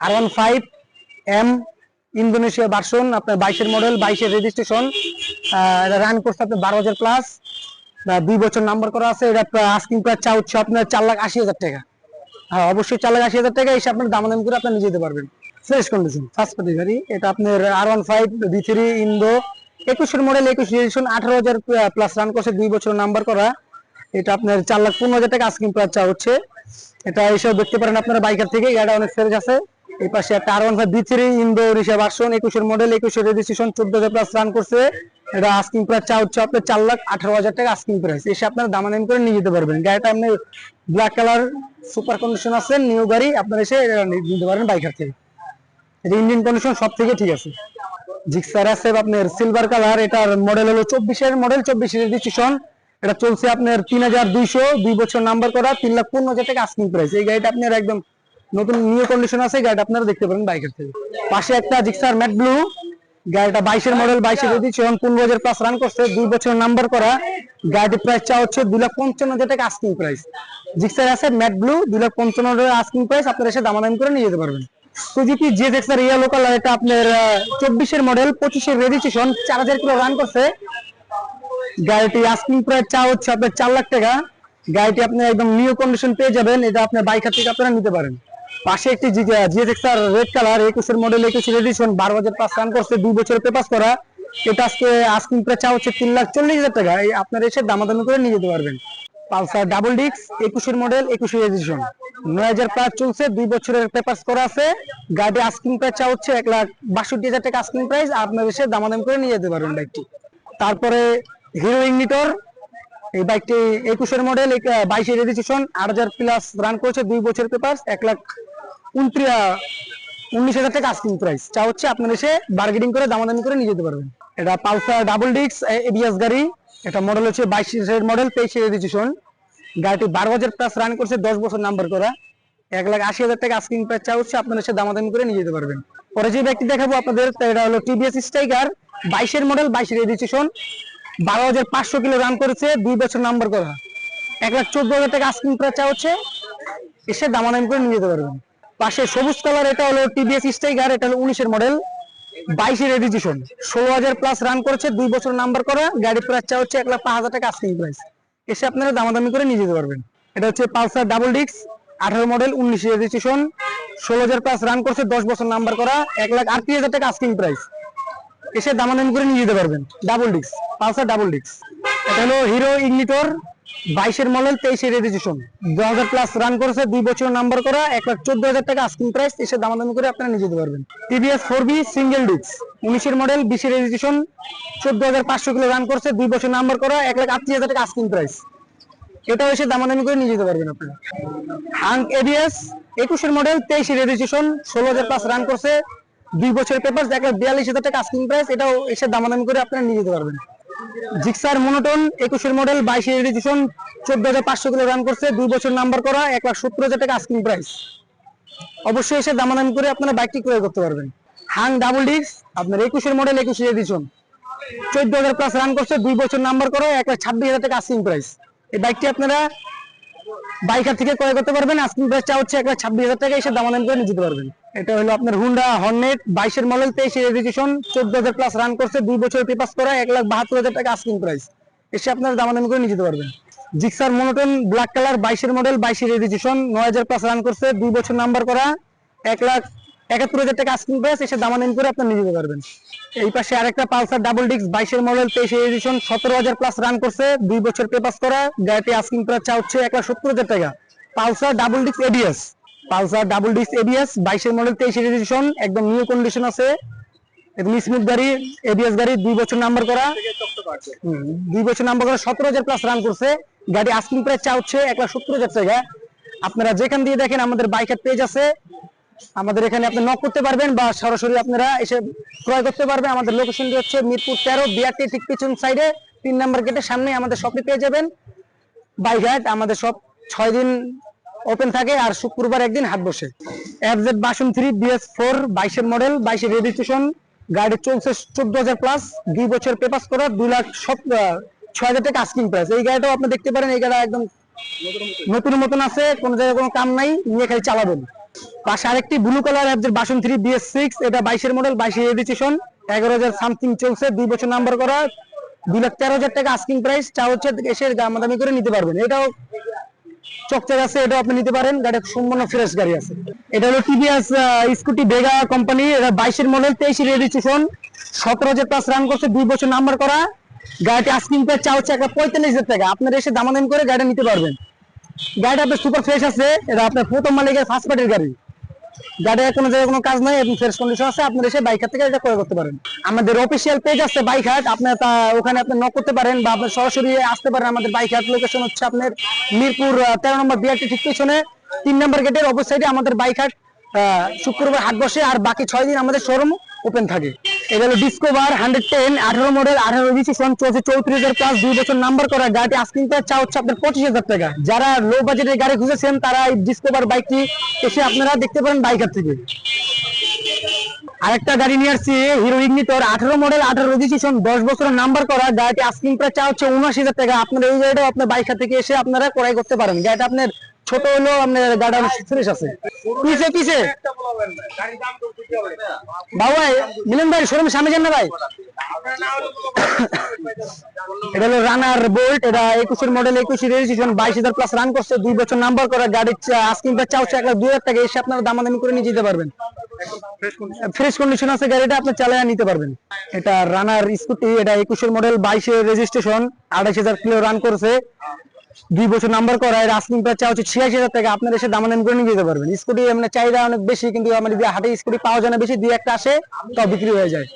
R one five M Indonesia version আপনার বাইশের model বাইশের রেজিস্ট্রেশন রান করছে আপনার বারো হাজার প্লাস দুই বছর নাম্বার করা আছে, এটা আস্কিং প্রাইস চা হচ্ছে আপনার চার লাখ আশি হাজার টাকা। হ্যাঁ অবশ্যই চার লাখ আশি হাজার টাকা, এসে আপনার দামাদাম করে আপনি নিয়ে যেতে পারবেন। ফ্রেশ কন্ডিশন ফার্স্ট পার্টি গাড়ি এটা আপনার R one five B three Indo একুশের মডেল একুশ রেজিস্ট্রেশন আঠারো হাজার প্লাস রান করছে, দুই বছর নাম্বার করা। এটা আপনার চার লাখ পনেরো হাজার টাকা আস্কিং প্রাইস চা হচ্ছে। এটা এসব দেখতে পারেন আপনারা বাইকার থেকে এটা অনেক ফ্রেশ আছে। এই পাশে একটা R one five B three Indo Risa version একুশের মডেল একুশের রেজিস্ট্রেশন চোদ্দ হাজার প্লাস রান করছে। এটা আস্কিং প্রাইস চা হচ্ছে আপনার চার লাখ আঠারো হাজার টাকা আস্কিং প্রাইস এসে আপনারা দামাদামি করে নিয়ে যেতে পারবেন। গাড়িটা আপনি ব্ল্যাক কালার সুপার কন্ডিশন আছে নিউ গাড়ি, আপনারা এসে নিতে পারেন বাইকার থেকে। এটা ইঞ্জিন কন্ডিশন সব থেকে ঠিক আছে। জিক্সার আছে আপনার সিলভার কালার এটার মডেল হলো চব্বিশের মডেল চব্বিশের রেজিস্ট্রেশন এটা চলছে আপনার তিন হাজার দুইশো, দুই বছর নাম্বার করা, তিন লাখ পনেরো হাজার টাকা আস্কিং প্রাইস এই গাড়িটা আপনার একদম নতুন নিউ কন্ডিশন আছে গাড়িটা আপনারা দেখতে পারেন বাইকের থেকে। পাশে একটা জিক্সার ম্যাট ব্লু গাড়িটা বাইশের মডেল বাইশের রেজিস্ট্রেশন পনেরো হাজার প্লাস রান করছে দুই বছর নাম্বার করা। গাড়িটির প্রাইস চা হচ্ছে দুই লাখ পঞ্চান্ন হাজার টাকা আস্কিং প্রাইস জিক্সার আছে ম্যাট ব্লু দুই লাখ পঞ্চান্ন হাজার আস্কিং প্রাইস আপনারা এসে দামাদামি করে নিয়ে যেতে পারবেন। Suzuki Gixxer yellow colour এটা আপনার চব্বিশের মডেল পঁচিশের রেজিস্ট্রেশন চার হাজার কিলো রান করছে। গাড়িটি আস্কিং প্রাইস চা হচ্ছে আপনার চার লাখ টাকা। গাড়িটি আপনি একদম নিউ কন্ডিশন পেয়ে যাবেন এটা আপনার বাইকার থেকে আপনারা নিতে পারেন। পাশে একটি জিএস আর রেড কালার একুশের মডেল একুশের এডিশন বারো হাজার পাঁচ রান করছে, দুই বছর পেপাস করা। এটা আজকে আস্কিং প্রাইস হচ্ছে তিন লাখ চল্লিশ হাজার টাকা। আপনারা এসে দামাদামি করে নিয়ে যেতে পারবেন। পালসার ডাবল ডিক্স একুশের মডেল একুশের এডিশন নয় হাজার চলছে, দুই বছরের পেপার করা আছে। গাড়ি আস্কিং প্রাইস হচ্ছে এক লাখ বাষট্টি হাজার টাকা আস্কিং প্রাইস আপনার এসে দামাদামি করে নিয়ে যেতে পারবেন বাইকটি তারপরে হিরো ইগনিটর এই বাইকটি একুশের মডেল বাইশের রেজিস্ট্রেশন আট হাজার প্লাস রান করেছে, দুই বছর পেপার এক লাখ উনত্রিশ, উনিশ হাজার টাকা আস্কিং প্রাইস চা হচ্ছে আপনার এসে বার্গেনিং করে, দামাদামি করে নিয়ে যেতে পারবেন। এটা পালসার ডাবল ডিক্স এবিএস গাড়ি। এটা মডেল হচ্ছে বাইশের মডেল তেইশের রেজিস্ট্রেশন গাড়িটি বারো হাজার প্লাস রান করছে, দশ বছর নাম্বার করা। এক লাখ আশি হাজার টাকা আস্কিং প্রাইস চা হচ্ছে, আপনার এসে দামাদামি করে নিয়ে যেতে পারবেন। পরে যে ব্যক্তি দেখাবো আপনাদের এটা হলো টিভিএস স্ট্রাইকার বাইশের মডেল বাইশের রেজিস্ট্রেশন বারো হাজার পাঁচশো কিলো রান করেছে, দুই বছর নাম্বার করা। এক লাখ চোদ্দ হাজার টাকা আস্কিং প্রাইস চা হচ্ছে, এসে দামাদামি করে নিয়ে যেতে পারবেন। পাশে সবুজ কালার এটা হলো টিভিএস স্ট্রাইকার এটা হলো উনিশের মডেল বাইশের রেজিস্ট্রেশন ষোলো হাজার প্লাস রান করেছে, দুই বছর নাম্বার করা, গাড়ির প্রাইস চা হচ্ছে এক লাখ পাঁচ হাজার টাকা আস্কিং প্রাইস এসে আপনারা দামাদামি করে নিয়ে যেতে পারবেন। এটা হচ্ছে পালসার ডাবল ডিক্স আঠারো মডেল উনিশ রেজিস্ট্রেশন ষোলো হাজার প্লাস রান করছে, দশ বছর নাম্বার করা, এক লাখ আটত্রিশ হাজার টাকা আস্কিং প্রাইস এসে দামাদামি করে নিয়ে যেতে পারবেন। ডাবল ডিক্স পালসার ডাবল ডিক্স এটা হলো হিরো ইগনিটর বাইশের মডেল, তেইশের রেজিস্ট্রেশন দু হাজার প্লাস রান করেছে, দুই বছর নাম্বার করা, এক লাখ চোদ্দ হাজার টাকা আস্কিং প্রাইস এসে দামাদামি করে আপনারা নিয়ে যেতে পারবেন। টিভিএস ফোর বি সিঙ্গেল ডিক্স উনিশের মডেল বিশের রেজিস্ট্রেশন চোদ্দ হাজার পাঁচশো কিলো রান করছে, দুই বছর নাম্বার করা, এক লাখ আটত্রিশ হাজার টাকা আস্কিং প্রাইস এটাও এসে দামাদামি করে নিয়ে যেতে পারবেন আপনারা। হাঙ্ক এবিএস একুশের মডেল তেইশের রেজিস্ট্রেশন ষোলো হাজার প্লাস রান করছে, দুই বছরের পেপার এক লাখ বিয়াল্লিশ হাজার টাকা আস্কিং প্রাইস এটাও এসে দামাদামি করে আপনারা নিয়ে যেতে পারবেন। জিক্সার মনোটন একুশের মডেল, বাইশের রেজিস্ট্রেশন চোদ্দ হাজার পাঁচশো কিলো রান করছে, দুই বছর নাম্বার করা, এক লাখ সত্তর হাজার টাকা আস্কিং প্রাইস অবশ্যই এসে দামাদামি করে আপনারা বাইকটি ক্রয় করতে পারবেন। হাং ডাবল ডিস্ক আপনার একুশের মডেল একুশের এডিশন চোদ্দ হাজার প্লাস রান করছে, দুই বছর নাম্বার করা, এক লাখ ছাব্বিশ হাজার টাকা আস্কিং প্রাইস এই বাইকটি আপনারা বাইকার থেকে ক্রয় করতে পারবেন। আস্কিং প্রাইস চা হচ্ছে এক লাখ ছাব্বিশ হাজার টাকা, এসে দামাদামি করে নিয়ে যেতে পারবেন। এটা হলো আপনার হুন্ডা হর্নেট বাইশের মডেল তেইশের রেজিস্ট্রেশন চোদ্দ হাজার প্লাস রান করছে, দুই বছর পেপাস করা, এক লাখ বাহাত্তর হাজার টাকা আস্কিং প্রাইস এসে আপনারা দামাদামি করে নিয়ে যেতে পারবেন। জিক্সার মনোটন ব্ল্যাক কালার বাইশের মডেল বাইশের রেজিস্ট্রেশন নয় হাজার প্লাস রান করছে, দুই বছর নাম্বার করা, এক লাখ একাত্তর হাজার টাকা আস্কিং প্রাইস এসে দামাদামি করে আপনার নিয়ে যেতে পারবেন। এই পাশে আরেকটা পালসার ডাবল ডিক্স বাইশের মডেল তেইশের এডিশন সতেরো হাজার প্লাস রান করছে, দুই বছর পেপাস করা গাড়িটি আস্কিং প্রাইস চা হচ্ছে এক লাখ সত্তর হাজার টাকা। পালসার ডাবল ডিক্স এবিএস পালসার ডাবল ডিক্স এবিএস বাইশের মডেল তেইশের এডিশন একদম নিউ কন্ডিশন আছে। একদম স্মুথ গাড়ি এবিএস গাড়ি, দুই বছর নাম্বার করা। দুই বছর নাম্বার করা, সতেরো হাজার প্লাস রান করছে। গাড়ি আস্কিং প্রাইস চা হচ্ছে এক লাখ সত্তর হাজার আপনারা যেখান দিয়ে দেখেন, আমাদের বাইকের পেজ আছে। আমাদের এখানে আপনি নক করতে পারবেন বা সরাসরি আপনারা এসে ক্রয় করতে পারবেন। আমাদের লোকেশনটি হচ্ছে মিরপুর তেরো বিআরটি ঠিক পিছন সাইডে তিন নাম্বার গেটের সামনে আমাদের শপে পেয়ে যাবেন। বাইঘাট আমাদের সব ছয় দিন ওপেন থাকে আর শুক্রবার একদিন হাট বসে। FZ version three BS four বাইশের মডেল বাইশের রেজিস্ট্রেশন গাড়ি চলছে চোদ্দ হাজার প্লাস দুই বছর পেপাস করা, দুই লাখ সব ছয় হাজার টাকা আস্কিং প্রাইস এই গাড়িটাও আপনি দেখতে পারেন, এই গাড়ি একদম নতুন মতন আছে, কোনো জায়গায় কোনো কাম নাই, নিয়ে খালি চালাবেন। পাশে আরেকটি ব্লু কালার অ্যাপজের বাসন থ্রি বিএস সিক্স এটা বাইশের মডেল বাইশের রেজিস্ট্রেশন এগারো হাজার সামথিং চলছে, দুই বছর নাম্বার করা, দুই লাখ তেরো হাজার টাকা আস্কিং প্রাইস চা হচ্ছে এসে দামাদামি করে নিতে পারবেন। এটাও চকচক আছে এটা আপনি নিতে পারেন। গাড়ি সম্পূর্ণ ফ্রেশ গাড়ি আছে। এটা হলো টিভিএস স্কুটি কোম্পানি এটা বাইশের মডেল তেইশ রেজিস্ট্রেশন সতেরো হাজার রান করছে, দুই বছর নাম্বার করা। গাড়িটি আস্কিং প্রায় চা হচ্ছে একটা পঁয়তাল্লিশ হাজার টাকা। আপনারা এসে দামাদাম করে গাড়িটা নিতে পারবেন। গাড়িটা আপনার সুপার ফ্রেশ আছে, এটা আপনার প্রথম মালিকের ফার্স্ট পার্টির গাড়ি। গাড়ির কোনো জায়গায় কোনো কাজ নাই এবং ফ্রেশ কন্ডিশন আছে, আপনার এসে বাইক থেকে এটা ক্রয় করতে পারেন। আমাদের অফিসিয়াল পেজ আছে বাইক হাট, আপনার ওখানে আপনি নক করতে পারেন বা আপনি সরাসরি আসতে পারেন আমাদের বাইক হাট লোকেশন হচ্ছে আপনার মিরপুর তেরো নম্বর বিআরটি ঠিক পেছনে। তিন নম্বর গেটের অপর সাইডে আমাদের বাইক হাট শুক্রবার হাট বসে আর বাকি ছয় দিন আমাদের শোরুম ওপেন থাকে। এটা হলো ডিসকভার হান্ড্রেড টেন আঠারো মডেল আঠারো রেজিস্ট্রেশন চলছে চৌত্রিশ হাজার প্লাস দুই বছর নাম্বার করা গাড়িটি আস্কিং প্রাইস চা হচ্ছে আপনার পঁচিশ হাজার টাকা। যারা লো বাজেটের গাড়ি খুঁজেছেন, তারা এই ডিসকভার বাইকটি এসে আপনারা দেখতে পারেন বাইকার থেকে। আরেকটা গাড়ি নিয়ে আসছি হিরো ইগনিটর আঠারো মডেল আঠারো রেজিস্ট্রেশন দশ বছরের নাম্বার করা গাড়িটি আস্কিং প্রাইস চা হচ্ছে উনআশি হাজার টাকা। আপনার এই গাড়িটা আপনার বাইক থেকে এসে আপনারা ক্রয় করতে পারেন। গাড়িটা আপনার ছোট হলেও আপনার গাড়ি অনেক ফ্রেশ আছে। পিছে পিছে। বাবু ভাই মিলন ভাই শোরুম সামনে যান না ভাই। এটা হলো রানার বোল্ট এটা একুশের মডেল একুশের রেজিস্ট্রেশন বাইশ হাজার প্লাস রান করছে দুই বছর নাম্বার করা গাড়ির আস্কিং প্রাইস চা হচ্ছে এক লাখ দুই হাজার টাকা এসে আপনারা দামাদামি করে নিয়ে যেতে পারবেন। ফ্রেশ কন্ডিশন আছে গাড়িটা আপনি চালিয়ে নিতে পারবেন। এটা রানার স্কুটি এটা একুশের মডেল বাইশের রেজিস্ট্রেশন আঠাশ হাজার কিলো রান করছে। দুই বছর নাম্বার করা এর প্রায় চা হচ্ছে ছিয়াশি হাজার টাকা, আপনার এসে দামাদামি করে নিয়ে যেতে পারবেন। স্কুটি মানে চাহিদা অনেক বেশি, কিন্তু আমাদের হাটে স্কুটি পাওয়া যায় না, বেশি দুই একটা আসে, তাও বিক্রি হয়ে যায়।